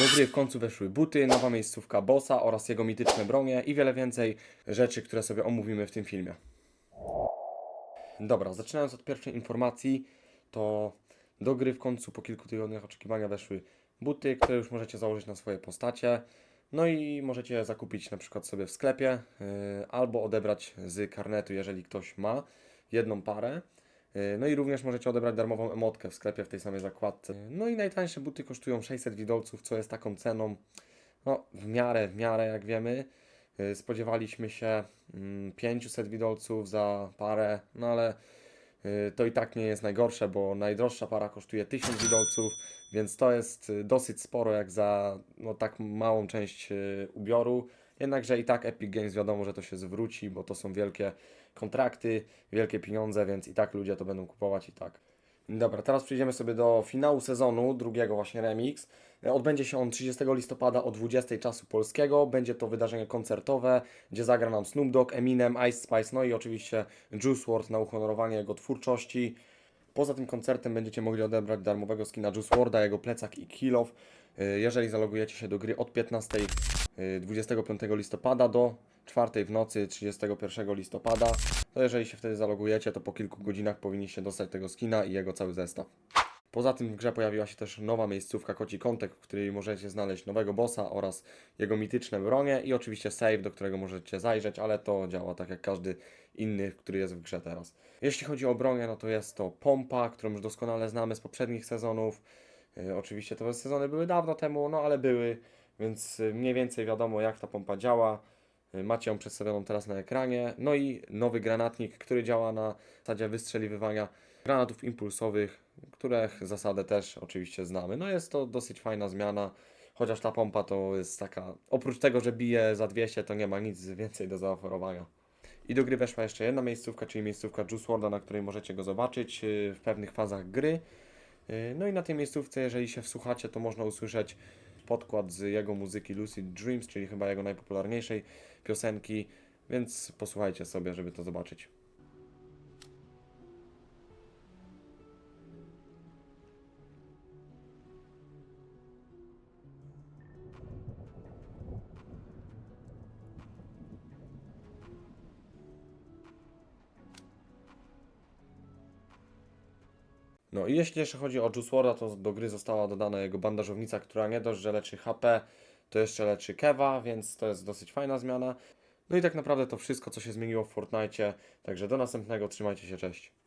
Do gry w końcu weszły buty, nowa miejscówka bossa oraz jego mityczne bronie i wiele więcej rzeczy, które sobie omówimy w tym filmie. Dobra, zaczynając od pierwszej informacji, to do gry w końcu po kilku tygodniach oczekiwania weszły buty, które już możecie założyć na swoje postacie. No i możecie je zakupić na przykład sobie w sklepie yy, albo odebrać z karnetu, jeżeli ktoś ma jedną parę. Yy, No i również możecie odebrać darmową emotkę w sklepie w tej samej zakładce. No i najtańsze buty kosztują 600 widolców, co jest taką ceną no, w miarę, w miarę jak wiemy. Yy, Spodziewaliśmy się mm, 500 widolców za parę, no ale yy, to i tak nie jest najgorsze, bo najdroższa para kosztuje 1000 widolców, więc to jest dosyć sporo jak za no, tak małą część ubioru. Jednakże i tak Epic Games wiadomo, że to się zwróci, bo to są wielkie kontrakty, wielkie pieniądze, więc i tak ludzie to będą kupować i tak. Dobra, teraz przejdziemy sobie do finału sezonu, drugiego właśnie remix. Odbędzie się on 30 listopada o 20 czasu polskiego. Będzie to wydarzenie koncertowe, gdzie zagra nam Snoop Dogg, Eminem, Ice Spice, no i oczywiście Juice WRLD na uhonorowanie jego twórczości. Poza tym koncertem będziecie mogli odebrać darmowego skina Juice WRLDa, jego plecak i kill off, y, jeżeli zalogujecie się do gry od 15 y, 25 listopada do 4 w nocy 31 listopada. To jeżeli się wtedy zalogujecie, to po kilku godzinach powinniście dostać tego skina i jego cały zestaw. Poza tym w grze pojawiła się też nowa miejscówka Koci Kątek, w której możecie znaleźć nowego bossa oraz jego mityczne bronie i oczywiście save, do którego możecie zajrzeć, ale to działa tak jak każdy inny, który jest w grze teraz. Jeśli chodzi o bronię, no to jest to pompa, którą już doskonale znamy z poprzednich sezonów. Yy, oczywiście te sezony były dawno temu, no ale były, więc yy, mniej więcej wiadomo jak ta pompa działa. Yy, Macie ją przedstawioną teraz na ekranie. No i nowy granatnik, który działa na zasadzie wystrzeliwywania granatów impulsowych, których zasadę też oczywiście znamy. No jest to dosyć fajna zmiana, chociaż ta pompa to jest taka, oprócz tego, że bije za 200, to nie ma nic więcej do zaoferowania. I do gry weszła jeszcze jedna miejscówka, czyli miejscówka Juice WRLDa, na której możecie go zobaczyć yy, w pewnych fazach gry. No i na tej miejscówce, jeżeli się wsłuchacie, to można usłyszeć podkład z jego muzyki Lucid Dreams, czyli chyba jego najpopularniejszej piosenki, więc posłuchajcie sobie, żeby to zobaczyć. No i jeśli jeszcze chodzi o Juice WRLDa, to do gry została dodana jego bandażownica, która nie dość, że leczy HP, to jeszcze leczy kewa, więc to jest dosyć fajna zmiana. No i tak naprawdę to wszystko, co się zmieniło w Fortnite. Także do następnego, trzymajcie się, cześć.